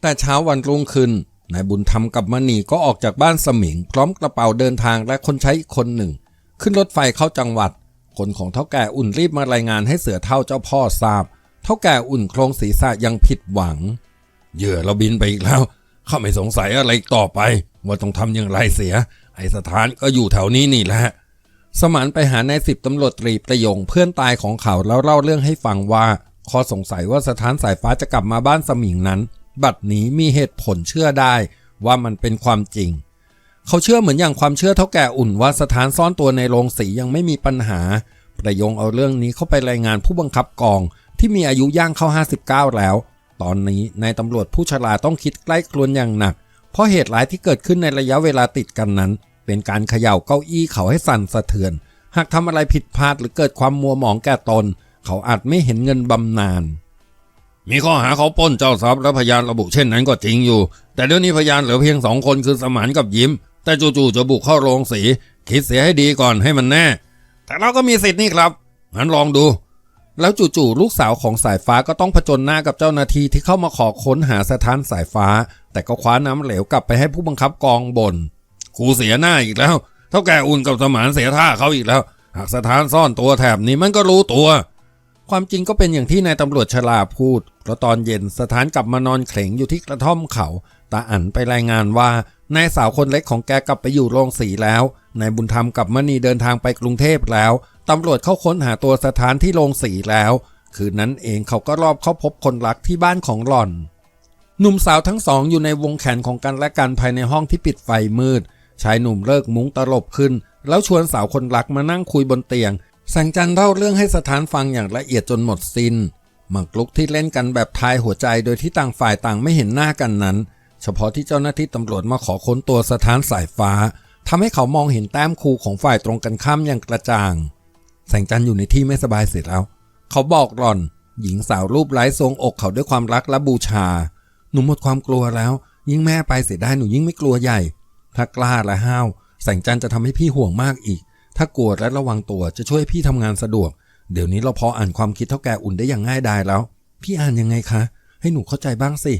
แต่เช้าวันรุ่งขึ้นนายบุญธรรมกับมณีก็ออกจากบ้านสมิง พร้อมกระเป๋าเดินทางและคนใช้อีกคนหนึ่ง ขึ้นรถไฟเข้าจังหวัด คนของเท่าแก่อุ่นรีบมารายงานให้เสือเท่าเจ้าพ่อทราบ เท่าแก่อุ่นโครงศีรษะยังผิดหวัง เหยื่อเราบินไปอีกแล้วข้าไม่สงสัยอะไรอีกต่อไป ว่าต้องทำอย่างไรเสีย ไอสถานก็อยู่แถวนี้นี่แหละ สมานไปหานายสิบตำรวจตรีประยงเพื่อนตายของเขาแล้วเล่าเรื่องให้ฟังว่าข้อสงสัยว่าสถานสายฟ้าจะกลับมาบ้านสมิงนั้น บัดนี้มีเหตุผลเชื่อได้ว่ามันเป็นความจริง เขาเชื่อเหมือนอย่างความเชื่อเท่าแก่อุ่นว่าสถานซ่อนตัวในโรงสียังไม่มีปัญหา ประยงเอาเรื่องนี้เข้าไปรายงานผู้บังคับกอง ที่มีอายุย่างเข้า 59 แล้ว ตอนนี้นายตำรวจผู้ชราต้องคิดใกล้ครวนอย่างหนัก เพราะเหตุร้ายที่เกิดขึ้นในระยะเวลาติดกันนั้น เป็นการเขย่าเก้าอี้เขาให้สั่นสะเทือน หากทำอะไรผิดพลาดหรือเกิดความมัวหมองแก่ตน เขาอาจไม่เห็นเงินบำนาญ มีข้อหาเขาป้นเจ้าทรัพย์และพยานระบุเช่นนั้นก็จริงอยู่ แต่เดี๋ยวนี้พยานเหลือเพียงสองคนคือสมานกับยิ้ม แต่จู่ๆจะบุกเข้าโรงสีคิดเสียให้ดีก่อนให้มันแน่ แต่เราก็มีสิทธิ์นี่ครับงั้นลองดู แล้วจู่ๆลูกสาวของสายฟ้าก็ต้องผจญหน้ากับเจ้าหน้าที่ที่เข้ามาขอค้นหาสถานสายฟ้า แต่ก็คว้าน้ำเหลวกลับไปให้ผู้บังคับกองบน่นครูเสียหน้าอีกแล้ว เท่าแก่อุ่นกับสมานเสียท่าเขาอีกแล้ว หากสถานซ่อนตัวแถบนี้มันก็รู้ตัว ความจริงก็เป็นอย่างที่นายตำรวจชลาพูด เพราะตอนเย็นสถานกลับมานอนเขลงอยู่ที่กระท่อมเขา ตาอั๋นไปรายงานว่านายสาวคนเล็กของแกกลับไปอยู่โรงสีแล้ว นายบุญธรรมกับมณีเดินทางไปกรุงเทพแล้ว ตำรวจเข้าค้นหาตัวสถานที่โรงสีแล้ว คืนนั้นเองเขาก็รอบเข้าพบคนรักที่บ้านของหล่อน หนุ่มสาวทั้งสองอยู่ในวงแขนของกันและกันภายในห้องที่ปิดไฟมืด ชายหนุ่มเลิกมุ้งตลบขึ้น แล้วชวนสาวคนรักมานั่งคุยบนเตียง แสงจันทร์เล่าเรื่องให้สถานฟังอย่างละเอียดจนหมดสิน้นหมากลุกที่เล่นกันแบบทายหัวใจโดยที่ต่างฝ่ายต่างไม่เห็นหน้ากันนั้น เฉพาะที่เจ้าหน้าที่ตำรวจมาขอค้นตัวสถานสายฟ้าทำให้เขามองเห็นแต้มคูของฝ่ายตรงกันข้ามอย่างกระจ่าง แสงจันทร์อยู่ในที่ไม่สบายเสร็จแล้ว เขาบอกหล่อน หญิงสาวรูปไร้ทรงอกเขาด้วยความรักและบูชา หนูหมดความกลัวแล้ว ยิ่งแม่ไปเสียได้หนูยิ่งไม่กลัวใหญ่ ถ้ากล้าและห้าวแสงจันทร์จะทำให้พี่ห่วงมากอีก ถ้ากลัวและระวังตัวจะช่วยพี่ทำงานสะดวก เดี๋ยวนี้เราพออ่านความคิดเท่าแก่อุ่นได้อย่างง่ายดายแล้ว พี่อ่านยังไงคะ ให้หนูเข้าใจบ้างสิ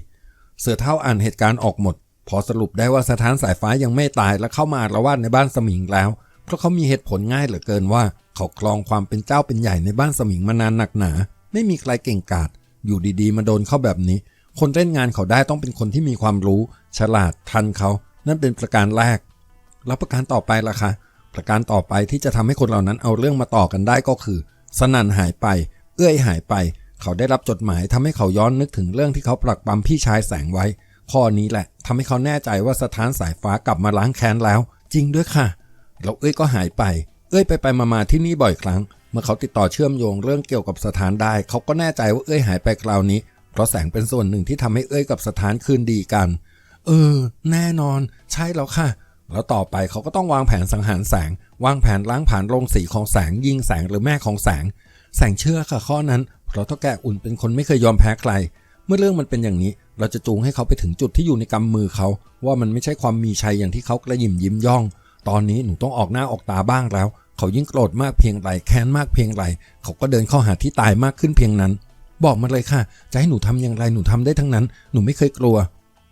เสือเท่าอ่านเหตุการณ์ออกหมด พอสรุปได้ว่าสถานสายฟ้ายังไม่ตายและเข้ามาอาละวาดในบ้านสมิงแล้ว เพราะเขามีเหตุผลง่ายเหลือเกินว่า เขาครองความเป็นเจ้าเป็นใหญ่ในบ้านสมิงมานานหนักหนา ไม่มีใครเก่งกาจอยู่ดีๆ มาโดนเข้าแบบนี้ คนเล่นงานเขาได้ต้องเป็นคนที่มีความรู้ ฉลาดทันเขา นั่นเป็นประการแรก แล้วประการต่อไปล่ะคะ ประการต่อไปที่จะทำให้คนเหล่านั้นเอาเรื่องมาต่อกันได้ก็คือ สนันหายไป เอื้อยหายไป เขาได้รับจดหมายทำให้เขาย้อนนึกถึงเรื่องที่เขาปลักปั๊มพี่ชายแสงไว้ ข้อนี้แหละทำให้เขาแน่ใจว่าสถานสายฟ้ากลับมาล้างแค้นแล้ว จริงด้วยค่ะแล้วเอ้ยก็หายไป เอ้ยไปไปมามาที่นี่บ่อยครั้ง เมื่อเขาติดต่อเชื่อมโยงเรื่องเกี่ยวกับสถานได้ เขาก็แน่ใจว่าเอ้ยหายไปคราวนี้ เพราะแสงเป็นส่วนหนึ่งที่ทำให้เอ้ยกับสถานคืนดีกัน เออ แน่นอน ใช่แล้วค่ะ แล้วต่อไปเขาก็ต้องวางแผนสังหารแสง วางแผนล้างผ่านโรงสีของแสง ยิงแสงหรือแม่ของแสง แสงเชื่อค่ะข้อนั้น เพราะเท่าแก่อุ่นเป็นคนไม่เคยยอมแพ้ใคร เมื่อเรื่องมันเป็นอย่างนี้ เราจะจูงให้เขาไปถึงจุดที่อยู่ในกำมือเขา ว่ามันไม่ใช่ความมีชัยอย่างที่เขากระยิมยิ้มย่อง ตอนนี้หนูต้องออกหน้าออกตาบ้างแล้ว เขายิ่งโกรธมากเพียงไรแค้นมากเพียงไรเขาก็เดินเข้าหาที่ตายมากขึ้นเพียงนั้น บอกมาเลยค่ะ จะให้หนูทำอย่างไรหนูทำได้ทั้งนั้น หนูไม่เคยกลัว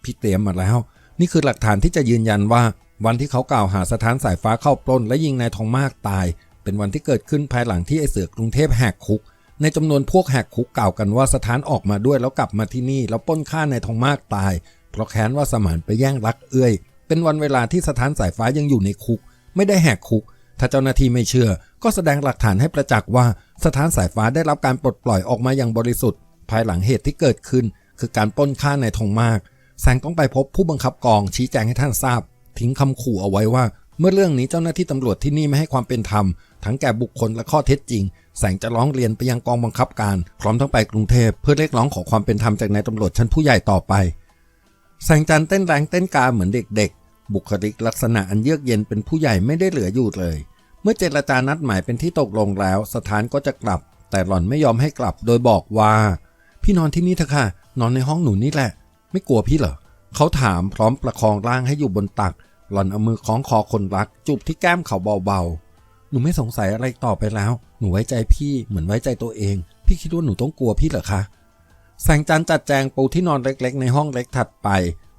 พี่เตรียมมาแล้ว นี่คือหลักฐานที่จะยืนยันว่า วันที่เขากล่าวหาสถานสายฟ้าเข้าปล้นและยิงนายทองมากตาย เป็นวันที่เกิดขึ้นภายหลังที่ไอเสือกรุงเทพแหกคุก ในจำนวนพวกแหกคุกกล่าวกันว่าสถานออกมาด้วยแล้วกลับมาที่นี่แล้วปล้นฆ่านายทองมากตาย เพราะแค้นว่าสมานไปแย่งรักเอื้อย เป็นวันเวลาที่สถานสายฟ้ายังอยู่ในคุก ไม่ได้แหกคุก ถ้าเจ้าหน้าที่ไม่เชื่อ ก็แสดงหลักฐานให้ประจักษ์ว่าสถานสายฟ้าได้รับการปลดปล่อยออกมาอย่างบริสุทธิ์ ภายหลังเหตุที่เกิดขึ้น คือการปล้นฆ่านายทองมากแสงต้องไปพบผู้บังคับกองชี้แจงให้ท่านทราบ ทิ้งคำขู่เอาไว้ว่า เมื่อเรื่องนี้เจ้าหน้าที่ตำรวจที่นี่ไม่ให้ความเป็นธรรม ทั้งแก่บุคคลและข้อเท็จจริง แสงจะร้องเรียนไปยังกองบังคับการ พร้อมทั้งไปกรุงเทพเพื่อเรียกร้องขอความเป็นธรรมจากนายตำรวจชั้นผู้ใหญ่ต่อไป แสงจันเต้นแรงเต้นกาเหมือนเด็ก ๆ บุคลิกลักษณะอันเยือกเย็นเป็นผู้ใหญ่ไม่ได้เหลืออยู่เลย เมื่อเจรจานัดหมายเป็นที่ตกลงแล้ว สถานก็จะกลับ แต่หล่อนไม่ยอมให้กลับ โดยบอกว่า พี่นอนที่นี่เถอะค่ะ นอนในห้องหนูนี่แหละ ไม่กลัวพี่เหรอเขาถามพร้อมประคองร่างให้อยู่บนตัก หล่อนเอามือคล้องคอคนรัก จูบที่แก้มเขาเบาๆ หนูไม่สงสัยอะไรต่อไปแล้ว หนูไว้ใจพี่เหมือนไว้ใจตัวเอง พี่คิดว่าหนูต้องกลัวพี่เหรอคะ แสงจันจัดแจงปูที่นอนเล็กๆ ในห้องเล็กถัดไป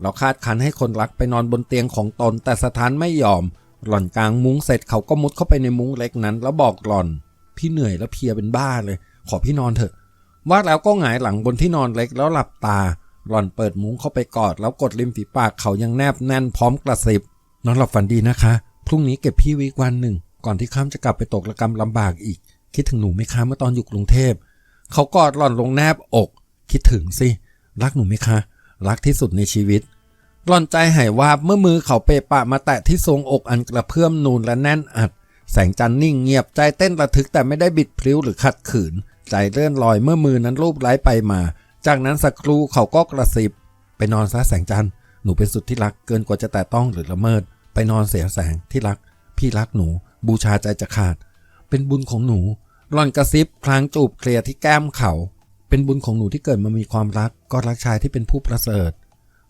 แล้วคาดคันให้คนรักไปนอนบนเตียงของตน แต่สถานไม่ยอม หล่อนกลางมุ้งเสร็จเขาก็มุดเข้าไปในมุ้งเล็กนั้น แล้วบอกหล่อน พี่เหนื่อยแล้วเพียเป็นบ้าเลย ขอพี่นอนเถอะ ว่าแล้วก็หงายหลังบนที่นอนเล็กแล้วหลับตา หล่อนเปิดมุ้งเข้าไปกอด แล้วกดริมฝีปากเขายังแนบแน่นพร้อมกระซิบ นอนหลับฝันดีนะคะ พรุ่งนี้เก็บพี่ไว้อีกวันหนึ่ง ก่อนที่ข้ามจะกลับไปตกระกรรมลำบากอีก คิดถึงหนูไหมคะเมื่อตอนอยู่กรุงเทพ เขากอดหล่อนลงแนบอก คิดถึงสิ รักหนูไหมคะ รักที่สุดในชีวิต หล่อนใจหายวาบเมื่อมือเขาเปปะมาแตะที่ทรงอกอันกระเพื่อมนูนและแน่นอัด แสงจันทร์นิ่งเงียบใจเต้นระทึกแต่ไม่ได้บิดพลิ้วหรือขัดขืน ใจเลื่อนลอยเมื่อมือนั้นรูปไล้ไปมา จากนั้นสักครู่เขาก็กระซิบ ไปนอนซะแสงจันทร์ หนูเป็นสุดที่รักเกินกว่าจะแตะต้องหรือละเมิด ไปนอนเสียแสงที่รัก พี่รักหนู บูชาใจจะขาด เป็นบุญของหนูหล่อนกระซิบพลางจูบเคลียร์ที่แก้มเขา เป็นบุญของหนูที่เกิดมามีความรัก ก็รักชายที่เป็นผู้ประเสริฐ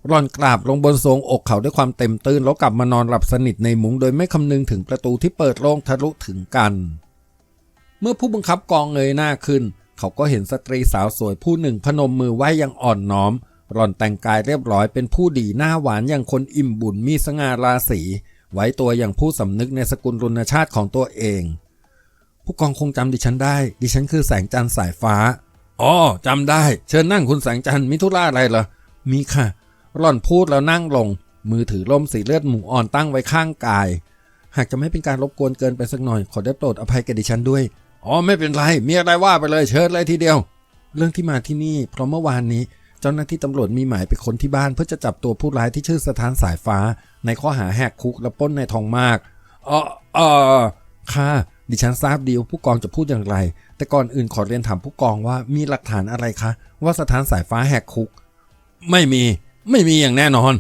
หล่อนกราบลงบนทรงอกเขาด้วยความเต็มตื้นแล้วกลับมานอนหลับสนิทในมุ้งโดยไม่คำนึงถึงประตูที่เปิดโล่งทะลุถึงกัน เมื่อผู้บังคับกองเงยหน้าขึ้น เขาก็เห็นสตรีสาวสวยผู้หนึ่งพนมมือไหว้อย่างอ่อนน้อม หล่อนแต่งกายเรียบร้อยเป็นผู้ดีหน้าหวานอย่างคนอิ่มบุญมีสง่าราศีไว้ตัวอย่างผู้สำนึกในสกุลรุนชาติของตัวเอง ผู้กองคงจำดิฉันได้ ดิฉันคือแสงจันทร์สายฟ้าอ๋อจำได้ เชิญนั่งคุณแสงจันทร์มิธุระอะไรเหรอมีค่ะ หล่อนพูดแล้วนั่งลง มือถือล่มสีเลือดหมูอ่อนตั้งไว้ข้างกาย หากจะไม่เป็นการรบกวนเกินไปสักหน่อย ขอได้โปรดอภัยแก่ดิฉันด้วยอ๋อไม่เป็นไรมีอะไรว่าไปเลยเชิญเลยทีเดียว เรื่องที่มาที่นี่เพราะเมื่อวานนี้ เจ้าหน้าที่ตำรวจมีหมายไปค้นที่บ้านเพื่อจะจับตัวผู้ร้ายที่ชื่อสถานสายฟ้า ในข้อหาแหกคุกและป้นในทองมากอ๋อเออค่ะดิฉันทราบดีว่าผู้กองจะพูดอย่างไร แต่ก่อนอื่นขอเรียนถามผู้กองว่ามีหลักฐานอะไรคะ ว่าสถานสายฟ้าแหกคุก ไม่มี ไม่มีอย่างแน่นอน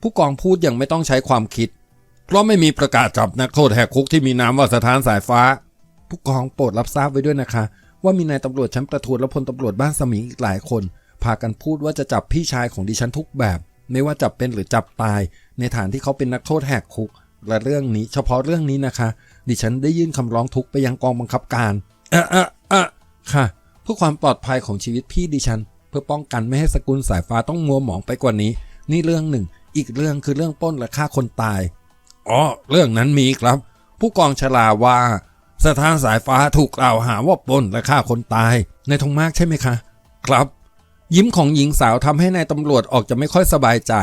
ผู้กองพูดอย่างไม่ต้องใช้ความคิด เพราะไม่มีประกาศจับนักโทษแหกคุกที่มีนามว่าสถานสายฟ้า ผู้กองโปรดรับทราบไว้ด้วยนะคะ ว่ามีนายตำรวจชั้นประทวนและพลตำรวจบ้านสมิงอีกหลายคน พากันพูดว่าจะจับพี่ชายของดิฉันทุกแบบ ไม่ว่าจับเป็นหรือจับตาย ในฐานที่เขาเป็นนักโทษแหกคุก และเรื่องนี้เฉพาะเรื่องนี้นะคะ ดิฉันได้ยื่นคำร้องทุกไปยังกองบังคับการเอะเอะเอะค่ะ เพื่อความปลอดภัยของชีวิตพี่ดิฉัน เพื่อป้องกันไม่ให้สกุลสายฟ้าต้องมัวหมองไปกว่านี้ นี่เรื่องหนึ่ง อีกเรื่องคือเรื่องป้นและฆ่าคนตายอ๋อเรื่องนั้นมีครับ ผู้กองชลาว่าสถานสายฟ้าถูกกล่าวหาว่าปล้นและฆ่าคนตาย ในทงมากใช่ไหมคะ ครับ ยิ้มของหญิงสาวทำให้นายตำรวจออกจะไม่ค่อยสบายใจ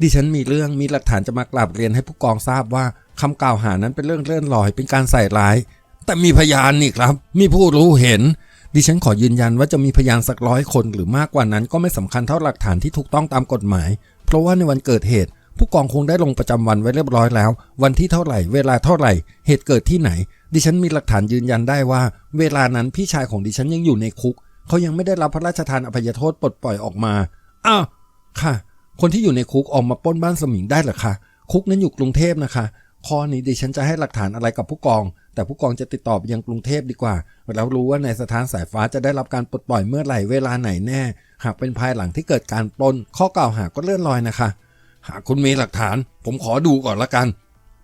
ดิฉันมีเรื่องมีหลักฐานจะมากราบเรียนให้ผู้กองทราบว่าคำกล่าวหานั้นเป็นเรื่องเลื่อนลอยเป็นการใส่ร้าย แต่มีพยานนี่ครับ มีผู้รู้เห็น ดิฉันขอยืนยันว่าจะมีพยานสักร้อยคนหรือมากกว่านั้นก็ไม่สำคัญเท่าหลักฐานที่ถูกต้องตามกฎหมาย เพราะว่าในวันเกิดเหตุ ผู้กองคงได้ลงประจำวันไว้เรียบร้อยแล้ว วันที่เท่าไหร่ เวลาเท่าไหร่ เหตุเกิดที่ไหน ดิฉันมีหลักฐานยืนยันได้ว่า เวลานั้นพี่ชายของดิฉันยังอยู่ในคุก เขายังไม่ได้รับพระราชทานอภัยโทษปลดปล่อยออกมา อ้าว ค่ะ คนที่อยู่ในคุกออกมาป้นบ้านสมิงได้หรอคะ คุกนั้นอยู่กรุงเทพนะคะ ข้อนี้ดิฉันจะให้หลักฐานอะไรกับผู้กอง แต่ผู้กองจะติดต่อไปยังกรุงเทพดีกว่า แล้วรู้ว่าในสถานสายฟ้าจะได้รับการปลดปล่อยเมื่อไหร่เวลาไหนแน่ หากเป็นภายหลังที่เกิดการปล้น ข้อกล่าวหาก็เลื่อนลอยนะคะ หากคุณมีหลักฐาน ผมขอดูก่อนละกัน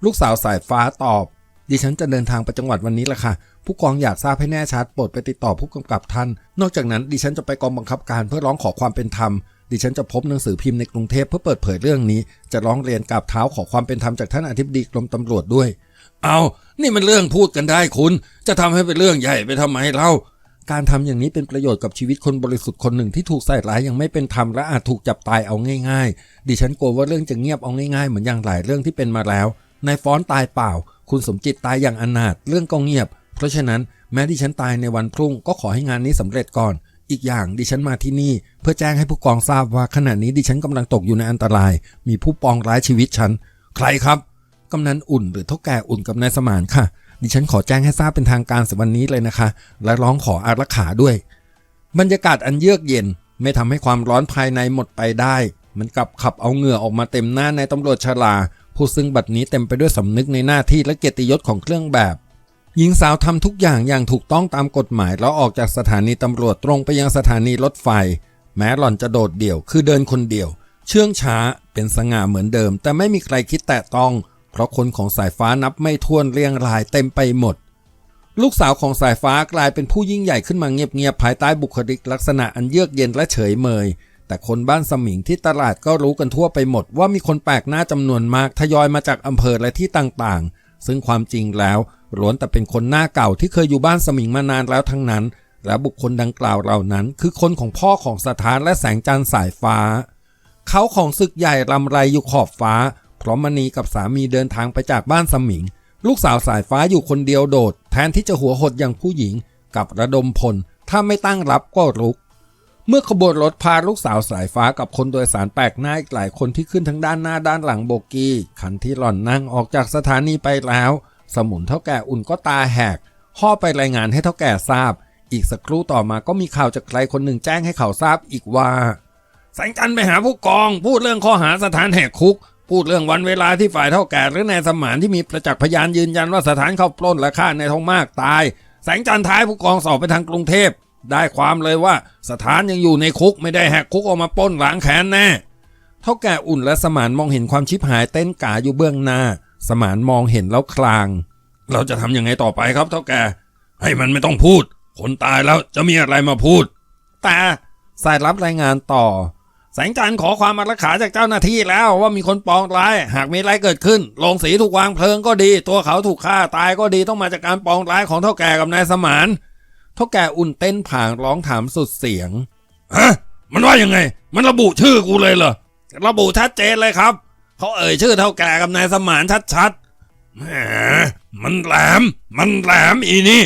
ลูกสาวสายฟ้าตอบ ดิฉันจะเดินทางไปจังหวัดวันนี้ละค่ะ ผู้กองอยากทราบให้แน่ชัดโปรดไปติดต่อผู้กำกับท่าน นอกจากนั้นดิฉันจะไปกองบังคับการเพื่อร้องขอความเป็นธรรม ดิฉันจะพบหนังสือพิมพ์ในกรุงเทพเพื่อเปิดเผยเรื่องนี้ จะร้องเรียนกับเท้าขอความเป็นธรรมจากท่านอธิบดีกรมตำรวจด้วย เอานี่มันเรื่องพูดกันได้คุณ จะทำให้เป็นเรื่องใหญ่ไปทำไมเล่า การทำอย่างนี้เป็นประโยชน์กับชีวิตคนบริสุทธิ์คนหนึ่งที่ถูกใส่ร้ายอย่างไม่เป็นธรรมและอาจถูกจับตายเอาง่ายๆ ดิฉันกลัวว่าเรื่องจะเงียบเอาง่ายๆเหมือนอย่างหลายเรื่องที่เป็นมาแล้วนายฟ้อนตายเปล่า คุณสมจิตตายอย่างอนาถเรื่องก็เงียบ เพราะฉะนั้นแม้ดิฉันตายในวันพรุ่งก็ขอให้งานนี้สำเร็จก่อน อีกอย่างดิฉันมาที่นี่ เพื่อแจ้งให้ผู้กองทราบว่าขณะนี้ดิฉันกำลังตกอยู่ในอันตราย มีผู้ปองร้ายชีวิตฉัน ใครครับกำนันอุ่นหรือเท่าแก่อุ่นกับนายสมานค่ะ ดิฉันขอแจ้งให้ทราบเป็นทางการสัวันนี้เลยนะคะ และร้องขออารักขาด้วย บรรยากาศอันเยือกเย็นไม่ทำให้ความร้อนภายในหมดไปได้ มันกลับขับเอาเหงื่อออกมาเต็มหน้าในตำรวจชราผู้ซึ่งบัดนี้เต็มไปด้วยสำนึกในหน้าที่และเกียรติยศของเครื่องแบบ หญิงสาวทำทุกอย่างอย่างถูกต้องตามกฎหมายแล้วออกจากสถานีตำรวจตรงไปยังสถานีรถไฟ แม้หล่อนจะโดดเดี่ยวคือเดินคนเดียว เชื่องช้าเป็นสง่าเหมือนเดิม แต่ไม่มีใครคิดแตะต้อง เพราะคนของสายฟ้านับไม่ถ้วนเรียงรายเต็มไปหมด ลูกสาวของสายฟ้ากลายเป็นผู้ยิ่งใหญ่ขึ้นมาเงียบๆภายใต้บุคลิกลักษณะอันเยือกเย็นและเฉยเมย แต่คนบ้านสมิงที่ตลาดก็รู้กันทั่วไปหมด ว่ามีคนแปลกหน้าจำนวนมากทยอยมาจากอำเภอและที่ต่างๆ ซึ่งความจริงแล้ว ล้วนแต่เป็นคนหน้าเก่าที่เคยอยู่บ้านสมิงมานานแล้วทั้งนั้น และบุคคลดังกล่าวเหล่านั้น คือคนของพ่อของสถานและแสงจันทร์สายฟ้า เขาของศึกใหญ่ลำไรอยู่ขอบฟ้าพร้อมมณีกับสามีเดินทางไปจากบ้านสมิง ลูกสาวสายฟ้าอยู่คนเดียวโดด แทนที่จะหัวหดอย่างผู้หญิง กับระดมพล ถ้าไม่ตั้งรับก็รุกเมื่อขบวนรถพาลูกสาวสายฟ้ากับคนโดยสารแปลกหน้าอีกหลายคนที่ขึ้นทั้งด้านหน้าด้านหลังโบกี้คันที่หล่อนนั่งออกจากสถานีไปแล้ว สมุนเท่าแก่อุ่นก็ตาแหกห่อไปรายงานให้เท่าแก่ทราบ อีกสักครู่ต่อมาก็มีข่าวจากใครคนหนึ่งแจ้งให้เขาทราบอีกว่าแสงจันไปหาผู้กอง พูดเรื่องข้อหาสถานแหกคุก พูดเรื่องวันเวลาที่ฝ่ายเท่าแก่หรือนายสมานที่มีประจักษ์พยานยืนยันว่าสถานเข้าปล้นและฆ่านายทองมากตาย แสงจันท้ายผู้กองสอบไปทางกรุงเทพ ได้ความเลยว่าสถานยังอยู่ในคุกไม่ได้แหกคุกออกมาปล้นหลังแขนแน่เท่าแก่อุ่นและสมานมองเห็นความชิบหายเต้นกาอยู่เบื้องหน้า สมานมองเห็นแล้วคลาง เราจะทำยังไงต่อไปครับเท่าแก่ให้มันไม่ต้องพูด คนตายแล้วจะมีอะไรมาพูด แต่สายรับรายงานต่อ แสงจันทร์ขอความมารักขาจากเจ้าหน้าที่แล้วว่ามีคนปองร้าย หากมีอะไรเกิดขึ้นโรงสีถูกวางเพลิงก็ดี ตัวเขาถูกฆ่าตายก็ดีต้องมาจากการปองร้ายของเท่าแก่กับนายสมานเท่าแก่อุ่นเต้นผางร้องถามสุดเสียงฮะมันว่ายังไง มันระบุชื่อกูเลยเหรอระบุชัดเจนเลยครับ เขาเอ่ยชื่อเท่าแก่กับนายสมานชัดๆแหมมันแหลม มันแหลมอีนี่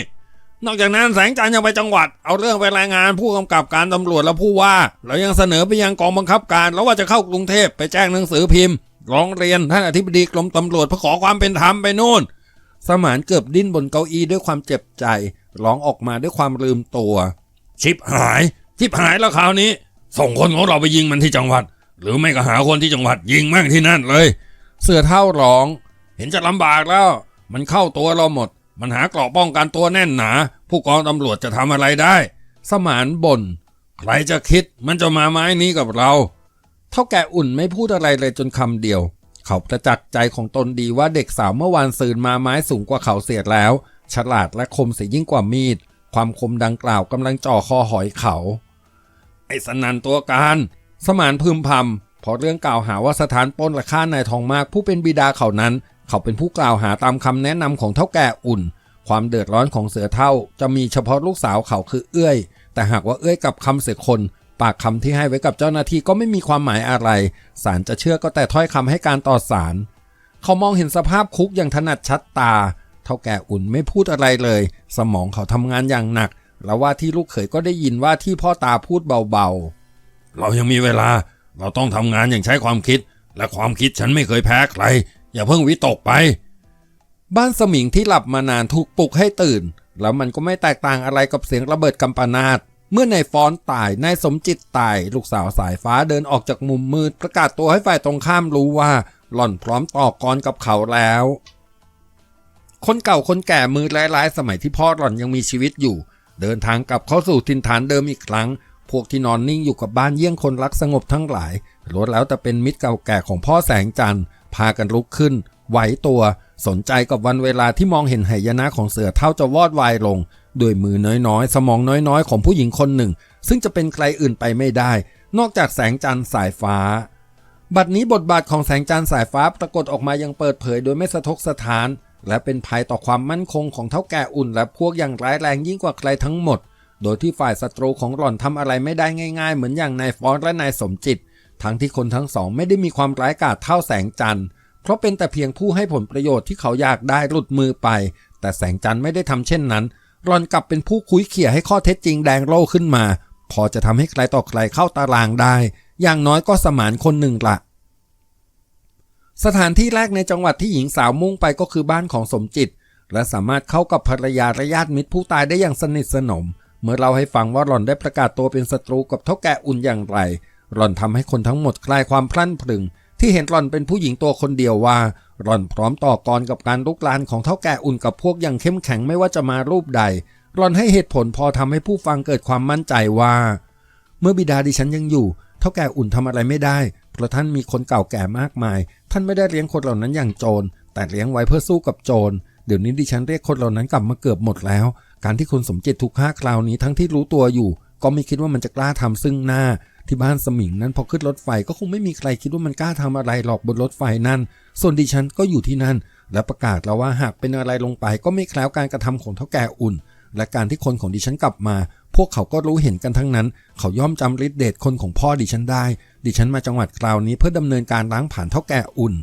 นอกจากนั้นแสงจันทร์ยังไปจังหวัด เอาเรื่องไปรายงานผู้กำกับการตำรวจและผู้ว่า แล้วยังเสนอไปยังกองบังคับการแล้วว่าจะเข้ากรุงเทพไปแจ้งหนังสือพิมพ์ร้องเรียนท่านอธิบดีกรมตำรวจเพื่อขอความเป็นธรรมไปนู่น สมานเกือบดิ้นบนเก้าอี้ด้วยความเจ็บใจ ร้องออกมาด้วยความลืมตัว ชิบหาย ชิบหายแล้วคราวนี้ ส่งคนของเราไปยิงมันที่จังหวัด หรือไม่ก็หาคนที่จังหวัดยิงแม่งที่นั่นเลย เสือเท่าร้อง เห็นจะลำบากแล้ว มันเข้าตัวเราหมด มันหาเกราะป้องกันตัวแน่นหนา ผู้กองตำรวจจะทำอะไรได้ สมานบน่นใครจะคิดมันจะมาไม้นี้กับเรา เท่าแก่อุ่นไม่พูดอะไรเลยจนคำเดียว เขาประจักษ์ใจของตนดีว่าเด็กสาวเมื่อวานซืนมาไม้สูงกว่าเขาเสียดแล้ว ฉลาดและคมเสียยิ่งกว่ามีด ความคมดังกล่าวกำลังจ่อคอหอยเขา ไอ้สนันตัวการ สมานพึมพำเพราะเรื่องกล่าวหาว่าสถานปล้นและฆ่านายทองมากผู้เป็นบิดาเขานั้น เขาเป็นผู้กล่าวหาตามคำแนะนำของเท่าแก่อุ่น ความเดือดร้อนของเสือเท่า จะมีเฉพาะลูกสาวเขาคือเอื้อย แต่หากว่าเอื้อยกับคำเสือคน ปากคำที่ให้ไว้กับเจ้าหน้าที่ก็ไม่มีความหมายอะไรศาลจะเชื่อก็แต่ถ้อยคำให้การต่อศาลเขามองเห็นสภาพคุกอย่างถนัดชัดตา เท่าแก่อุ่นไม่พูดอะไรเลย สมองเขาทำงานอย่างหนัก แล้วว่าที่ลูกเขยก็ได้ยินว่าที่พ่อตาพูดเบาๆ เรายังมีเวลา เราต้องทำงานอย่างใช้ความคิด และความคิดฉันไม่เคยแพ้ใคร อย่าเพิ่งวิตกไป บ้านสมิงที่หลับมานานถูกปลุกให้ตื่น แล้วมันก็ไม่แตกต่างอะไรกับเสียงระเบิดกำปนาตเมื่อนายฟอนตายนายสมจิตตาย ลูกสาวสายฟ้าเดินออกจากมุมมืด ประกาศตัวให้ฝ่ายตรงข้ามรู้ว่า หล่อนพร้อมต่อกรกับเขาแล้ว คนเก่าคนแก่มือร้ายๆ สมัยที่พ่อหล่อนยังมีชีวิตอยู่ เดินทางกลับเข้าสู่ทินฐานเดิมอีกครั้ง พวกที่นอนนิ่งอยู่กับบ้านเยี่ยงคนรักสงบทั้งหลายล้วนแล้วแต่เป็นมิตรเก่าแก่ของพ่อแสงจันทร์พากันลุกขึ้น ไหวตัวสนใจกับวันเวลาที่มองเห็นไหยนะของเสือเท่าจะวอดวายลงด้วยมือน้อยๆ สมองน้อยๆ ของผู้หญิงคนหนึ่ง ซึ่งจะเป็นใครอื่นไปไม่ได้ นอกจากแสงจันทร์สายฟ้า บัดนี้บทบาทของแสงจันทร์สายฟ้าปรากฏออกมายังเปิดเผยโดยไม่สะทกสถาน และเป็นภัยต่อความมั่นคงของเท่าแก่อุ่น และพวกอย่างร้ายแรงยิ่งกว่าใครทั้งหมด โดยที่ฝ่ายศัตรูของหล่อนทำอะไรไม่ได้ง่าย ๆ เหมือนอย่างนายฟอนและนายสมจิต ทั้งที่คนทั้งสองไม่ได้มีความร้ายกาจเท่าแสงจันทร์ เพราะเป็นแต่เพียงผู้ให้ผลประโยชน์ที่เขาอยากได้หลุดมือไป แต่แสงจันทร์ไม่ได้ทำเช่นนั้นหลอนกลับเป็นผู้คุยเขี่ยให้ข้อเท็จจริงแดงโล่ขึ้นมา พอจะทำให้ใครต่อใครเข้าตารางได้ อย่างน้อยก็สมานคนหนึ่งละสถานที่แรกในจังหวัดที่หญิงสาวมุ่งไปก็คือบ้านของสมจิต และสามารถเข้ากับภรรยาและญาติมิตรผู้ตายได้อย่างสนิทสนม เมื่อเราให้ฟังว่าหล่อนได้ประกาศตัวเป็นศัตรูกับเท่าแก่อุ่นอย่างไร หล่อนทำให้คนทั้งหมดคลายความพลั่นพรึง ที่เห็นหล่อนเป็นผู้หญิงตัวคนเดียวว่า หล่อนพร้อมต่อกรกับการลุกลานของเท่าแก่อุ่นกับพวกอย่างเข้มแข็งไม่ว่าจะมารูปใด หล่อนให้เหตุผลพอทำให้ผู้ฟังเกิดความมั่นใจว่า เมื่อบิดาดิฉันยังอยู่ เท่าแก่อุ่นทำอะไรไม่ได้ เพราะท่านมีคนเก่าแก่มากมาย ท่านไม่ได้เลี้ยงคนเหล่านั้นอย่างโจร แต่เลี้ยงไว้เพื่อสู้กับโจรเดี๋ยวนี้ดิฉันเรียกคนเหล่านั้นกลับมาเกือบหมดแล้ว การที่คุณสมจิตถูกฆ่าคราวนี้ทั้งที่รู้ตัวอยู่ ก็ไม่คิดว่ามันจะกล้าทำซึ่งหน้า ที่บ้านสมิงนั้นพอขึ้นรถไฟก็คงไม่มีใครคิดว่ามันกล้าทำอะไรหรอกบนรถไฟนั่น ส่วนดิฉันก็อยู่ที่นั่น และประกาศแล้วว่าหากเป็นอะไรลงไป ก็ไม่แคล้วการกระทำของเท่าแก่อุ่น และการที่คนของดิฉันกลับมา พวกเขาก็รู้เห็นกันทั้งนั้น เขาย่อมจำฤทธิ์เดชคนของพ่อดิฉันได้ ดิฉันมาจังหวัดคราวนี้เพื่อดำเนินการล้างผ่านเท่าแก่อุ่น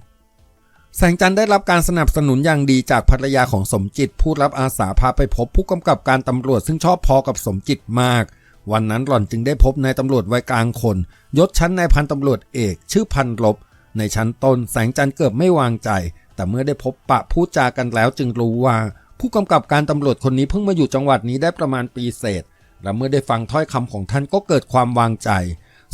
แสงจันทร์ได้รับการสนับสนุนอย่างดีจากภรรยาของสมจิต ผู้รับอาสาพาไปพบผู้กำกับการตำรวจซึ่งชอบพอกับสมจิตมาก วันนั้นหล่อนจึงได้พบนายตำรวจวัยกลางคน ยศชั้นนายพันตำรวจเอก ชื่อพันลบ ในชั้นต้นแสงจันทร์เกือบไม่วางใจ แต่เมื่อได้พบปะพูดจากันแล้วจึงรู้ว่า ผู้กำกับการตำรวจคนนี้เพิ่งมาอยู่จังหวัดนี้ได้ประมาณปีเศษ และเมื่อได้ฟังถ้อยคำของท่านก็เกิดความวางใจ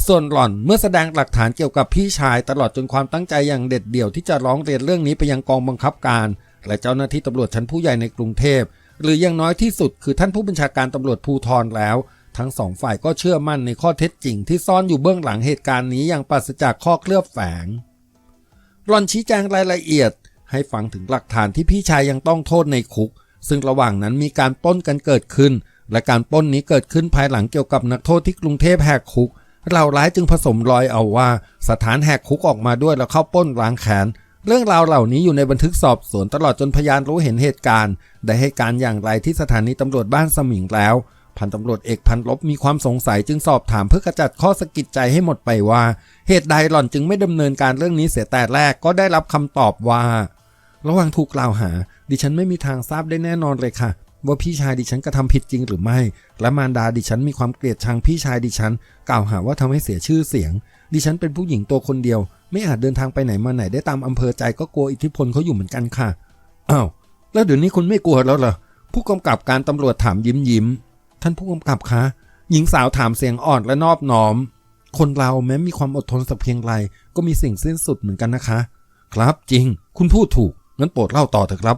ส่วนหล่อนเมื่อแสดงหลักฐานเกี่ยวกับพี่ชายตลอดจนความตั้งใจอย่างเด็ดเดี่ยวที่จะร้องเรียนเรื่องนี้ไปยังกองบังคับการ และเจ้าหน้าที่ตำรวจชั้นผู้ใหญ่ในกรุงเทพ หรืออยังน้อยที่สุดคือท่านผู้บัญชาการตำรวจภูธรแล้ว ทั้งสองฝ่ายก็เชื่อมั่นในข้อเท็จจริงที่ซ่อนอยู่เบื้องหลังเหตุการณ์นี้อย่างปราศจากข้อเคลือบแฝงหล่อนชี้แจงรายละเอียด ให้ฟังถึงหลักฐานที่พี่ชายยังต้องโทษในคุก ซึ่งระหว่างนั้นมีการป้นกันเกิดขึ้น และการป้นนี้เกิดขึ้นภายหลังเกี่ยวกับนักโทษที่กรุงเทพแหกคุก เราร้ายจึงผสมรอยเอาว่า สถานแหกคุกออกมาด้วยแล้วเข้าป้นล้างแขน เรื่องราวเหล่านี้อยู่ในบันทึกสอบสวนตลอดจนพยานรู้เห็นเหตุการณ์ ได้ให้การอย่างไรที่สถานีตำรวจบ้านสมิงแล้ว พันตำรวจเอกพันลบมีความสงสัยจึงสอบถามเพื่อกระจัดข้อสะกิดใจให้หมดไปว่า เหตุใดหล่อนจึงไม่ดำเนินการเรื่องนี้เสียแต่แรกก็ได้รับคำตอบว่า ระหว่างถูกกล่าวหา ดิฉันไม่มีทางทราบได้แน่นอนเลยค่ะ ว่าพี่ชายดิฉันกระทำผิดจริงหรือไม่ และมารดาดิฉันมีความเกลียดชังพี่ชายดิฉัน กล่าวหาว่าทำให้เสียชื่อเสียง ดิฉันเป็นผู้หญิงตัวคนเดียว ไม่อาจเดินทางไปไหนมาไหนได้ตามอำเภอใจก็กลัวอิทธิพลเขาอยู่เหมือนกันค่ะอ้าวแล้วเดี๋ยวนี้คุณไม่กลัวแล้วเหรอผู้กำกับการตำรวจถามยิ้มยิ้มท่านผู้กำกับคะหญิงสาวถามเสียงอ่อนและนอบน้อม คนเราแม้มีความอดทนสักเพียงไรก็มีสิ่งสิ้นสุดเหมือนกันนะคะ ครับจริง คุณพูดถูกงั้นโปรดเล่าต่อเถอะครับ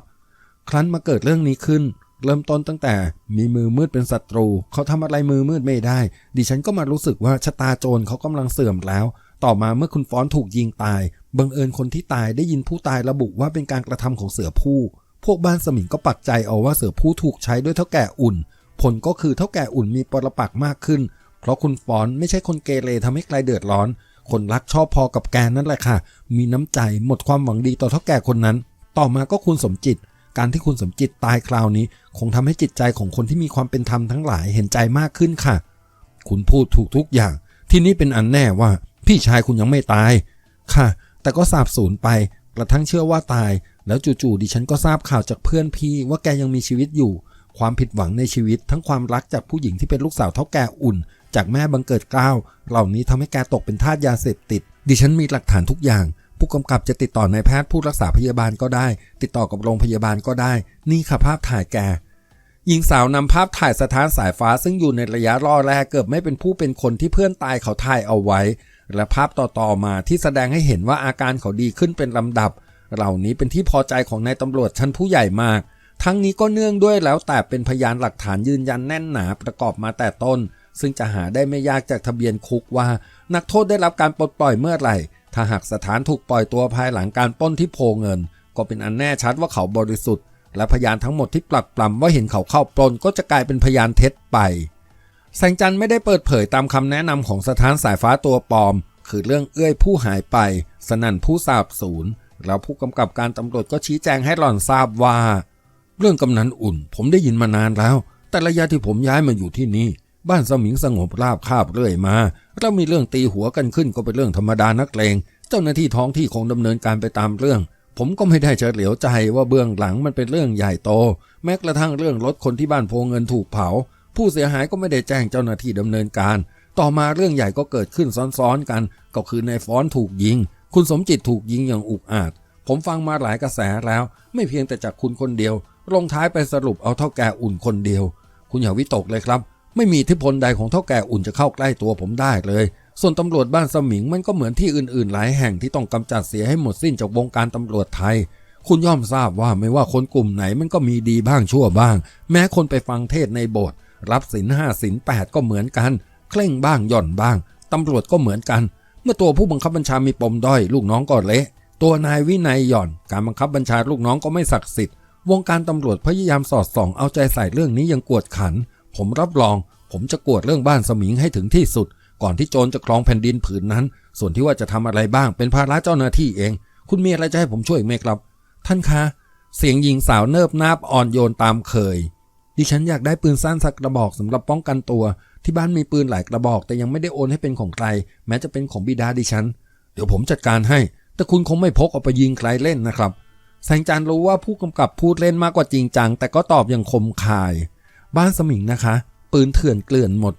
ครั้นมาเกิดเรื่องนี้ขึ้น เริ่มต้นตั้งแต่มีมือมืดเป็นศัตรู เขาทำอะไรมือมืดไม่ได้ ดิฉันก็มารู้สึกว่าชะตาโจรเขากำลังเสื่อมแล้ว ต่อมาเมื่อคุณฟอนถูกยิงตาย บังเอิญคนที่ตายได้ยินผู้ตายระบุว่าเป็นการกระทำของเสือผู้ พวกบ้านสมิงก็ปักใจเอาว่าเสือผู้ถูกใช้ด้วยเท่าแก่อุ่น ผลก็คือเท่าแก่อุ่นมีปรปักมากขึ้น เพราะคุณฟอนไม่ใช่คนเกเรทำให้ใครเดือดร้อน คนรักชอบพอกับแกนั่นแหละค่ะ มีน้ำใจหมดความหวังดีต่อเท่าแก่คนนั้น ต่อมาก็คุณสมจิต การที่คุณสมจิตตายคราวนี้ คงทำให้จิตใจของคนที่มีความเป็นธรรมทั้งหลายเห็นใจมากขึ้นค่ะ คุณพูดถูกทุกอย่าง ที่นี่เป็นอันแน่ว่า พี่ชายคุณยังไม่ตาย ค่ะ แต่ก็สาบสูญไป กระทั่งเชื่อว่าตาย แล้วจู่ๆดิฉันก็ทราบข่าวจากเพื่อนพี่ว่าแกยังมีชีวิตอยู่ ความผิดหวังในชีวิต ทั้งความรักจากผู้หญิงที่เป็นลูกสาวเท่าแก่อุ่น จากแม่บังเกิดเกล้าว เหล่านี้ทำให้แกตกเป็นทาสยาเสพติด ดิฉันมีหลักฐานทุกอย่าง ผู้กำกับจะติดต่อนายแพทย์ผู้รักษาพยาบาลก็ได้ ติดต่อกับโรงพยาบาลก็ได้ นี่ค่ะภาพถ่ายแกหญิงสาวนำภาพถ่ายสถานสายฟ้าซึ่งอยู่ในระยะรอแรกเกือบไม่เป็นผู้เป็นคนที่เพื่อนตายเขาถ่ายเอาไว้ และภาพต่อๆมาที่แสดงให้เห็นว่าอาการเขาดีขึ้นเป็นลำดับ เหล่านี้เป็นที่พอใจของนายตำรวจชั้นผู้ใหญ่มาก ทั้งนี้ก็เนื่องด้วยแล้วแต่เป็นพยานหลักฐานยืนยันแน่นหนาประกอบมาแต่ต้น ซึ่งจะหาได้ไม่ยากจากทะเบียนคุกว่า นักโทษได้รับการปลดปล่อยเมื่อไหร่ ถ้าหากสถานถูกปล่อยตัวภายหลังการป้นที่โพเงิน ก็เป็นอันแน่ชัดว่าเขาบริสุทธิ์ และพยานทั้งหมดที่ปลักปลำว่าเห็นเขาเข้าปล้นก็จะกลายเป็นพยานเท็จไป แสงจันทร์ไม่ได้เปิดเผยตามคำแนะนำของสถานสายฟ้าตัวปลอม คือเรื่องเอื้อยผู้หายไป สนั่นผู้สาบสูญแล้วผู้กำกับการตำรวจก็ชี้แจงให้หล่อนทราบว่า เรื่องกำนันอุ่น ผมได้ยินมานานแล้ว แต่ระยะที่ผมย้ายมาอยู่ที่นี่ บ้านสมิงสงบราบคาบเรื่อยมาแล้วมีเรื่องตีหัวกันขึ้นก็เป็นเรื่องธรรมดานักเลง เจ้าหน้าที่ท้องที่คงดำเนินการไปตามเรื่อง ผมก็ไม่ได้เฉลียวใจว่าเบื้องหลังมันเป็นเรื่องใหญ่โต แม้กระทั่งเรื่องรถคนที่บ้านโพเงินถูกเผา ผู้เสียหายก็ไม่ได้แจ้งเจ้าหน้าที่ดำเนินการ ต่อมาเรื่องใหญ่ก็เกิดขึ้นซ้อนๆกัน ก็คือในฟ้อนถูกยิง คุณสมจิตถูกยิงอย่างอุกอาจ ผมฟังมาหลายกระแสแล้ว ไม่เพียงแต่จากคุณคนเดียวลงท้ายไปสรุปเอาเท่าแก่อุ่นคนเดียว คุณอย่าวิตกเลยครับ ไม่มีทิพลใดของเท่าแก่อุ่นจะเข้าใกล้ตัวผมได้เลย ส่วนตำรวจบ้านสมิงมันก็เหมือนที่อื่นๆ หลายแห่งที่ต้องกำจัดเสียให้หมดสิ้นจากวงการตำรวจไทย คุณย่อมทราบว่าไม่ว่าคนกลุ่มไหนมันก็มีดีบ้างชั่วบ้าง แม้คนไปฟังเทศในโบสถ์รับศีลห้าศีลแปดก็เหมือนกัน เคร่งบ้างหย่อนบ้างตำรวจก็เหมือนกัน เมื่อตัวผู้บังคับบัญชามีปมด้อยลูกน้องก็เละตัวนายวินัยหย่อน การบังคับบัญชาลูกน้องก็ไม่ศักดิ์สิทธิ์วงการตำรวจพยายามสอดส่องเอาใจใส่เรื่องนี้ยังกวดขัน ผมรับรอง ผมจะกวดเรื่องบ้านสมิงให้ถึงที่สุด ก่อนที่โจรจะครองแผ่นดินผืนนั้น ส่วนที่ว่าจะทำอะไรบ้างเป็นภาระเจ้าหน้าที่เอง คุณมีอะไรจะให้ผมช่วยไหมครับ ท่านคะเสียงหญิงสาวเนิบนาบอ่อนโยนตามเคย ดิฉันอยากได้ปืนสั้นสักกระบอกสำหรับป้องกันตัว ที่บ้านมีปืนหลายกระบอก แต่ยังไม่ได้โอนให้เป็นของใคร แม้จะเป็นของบิดาดิฉัน เดี๋ยวผมจัดการให้ แต่คุณคงไม่พกเอาไปยิงใครเล่นนะครับแสงจันทร์รู้ว่าผู้กำกับพูดเล่นมากกว่าจริงจัง แต่ก็ตอบอย่างคมคาย บ้านสมิงนะคะ ปืนเถื่อนเกลื่อนหมด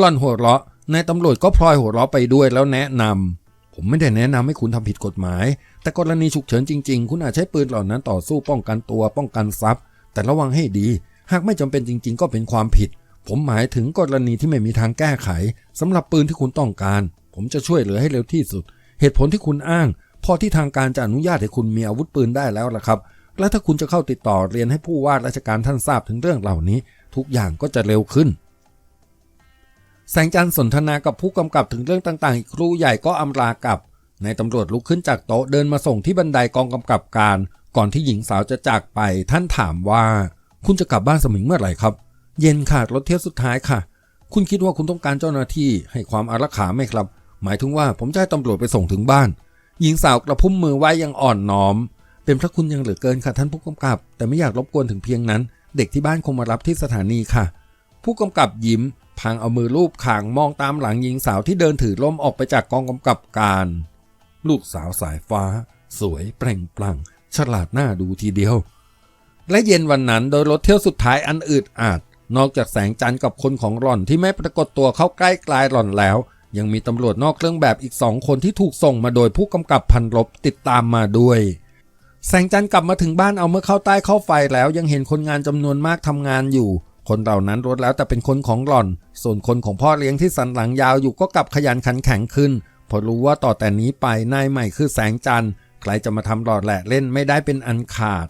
ร่อนหัวเราะนายตำรวจก็พลอยหัวเราะไปด้วยแล้วแนะนำผมไม่ได้แนะนำให้คุณทำผิดกฎหมาย แต่กรณีฉุกเฉินจริง ๆ คุณอาจใช้ปืนเหล่านั้นต่อสู้ป้องกันตัวป้องกันทรัพย์ แต่ระวังให้ดี หากไม่จำเป็นจริง ๆ ก็เป็นความผิด ผมหมายถึงกรณีที่ไม่มีทางแก้ไขสำหรับปืนที่คุณต้องการ ผมจะช่วยเหลือให้เร็วที่สุด เหตุผลที่คุณอ้าง พอที่ทางการจะอนุญาตให้คุณมีอาวุธปืนได้แล้วล่ะครับ และถ้าคุณจะเข้าติดต่อเรียนให้ผู้ว่าราชการท่านทราบถึงเรื่องเหล่านี้ ทุกอย่างก็จะเร็วขึ้น แสงจันทร์สนทนากับผู้กำกับถึงเรื่องต่างๆ อีกครูใหญ่ก็อำลากับนายตำรวจลุกขึ้นจากโต๊ะเดินมาส่งที่บันไดกองกำกับการ ก่อนที่หญิงสาวจะจากไป ท่านถามว่า คุณจะกลับบ้านสมิงเมื่อไหร่ครับ เย็นค่ะรถเที่ยวสุดท้ายค่ะ คุณคิดว่าคุณต้องการเจ้าหน้าที่ให้ความอารักขาไหมครับ หมายถึงว่าผมจะให้ตำรวจไปส่งถึงบ้าน หญิงสาวกระพุ่มมือไว้อยังอ่อนน้อม เป็นพระคุณยังเหลือเกินค่ะท่านผู้กำกับ แต่ไม่อยากรบกวนถึงเพียงนั้น เด็กที่บ้านคงมารับที่สถานีค่ะ ผู้กำกับยิ้มพางเอามือลูบขางมองตามหลังหญิงสาวที่เดินถือล่มออกไปจากกองกำกับการ ลูกสาวสายฟ้า สวยเปล่งปลั่ง ฉลาดหน้าดูทีเดียว และเย็นวันนั้นโดยรถเที่ยวสุดท้ายอันอืดอาดนอกจากแสงจันทร์กับคนของหล่อนที่ไม่ปรากฏตัวเข้าใกล้กลายหล่อนแล้ว ยังมีตำรวจนอกเครื่องแบบอีกสองคนที่ถูกส่งมาโดยผู้กำกับพันรบติดตามมาด้วย แสงจันทร์กลับมาถึงบ้านเอาเมื่อเข้าใต้เข้าไฟแล้วยังเห็นคนงานจำนวนมากทำงานอยู่ คนเหล่านั้นรดแล้วแต่เป็นคนของหล่อน ส่วนคนของพ่อเลี้ยงที่สันหลังยาวอยู่ก็กลับขยันขันแข็งขึ้นพอรู้ว่าต่อแต่นี้ไปนายใหม่คือแสงจันทร์ใครจะมาทำหลอดแหละเล่นไม่ได้เป็นอันขาด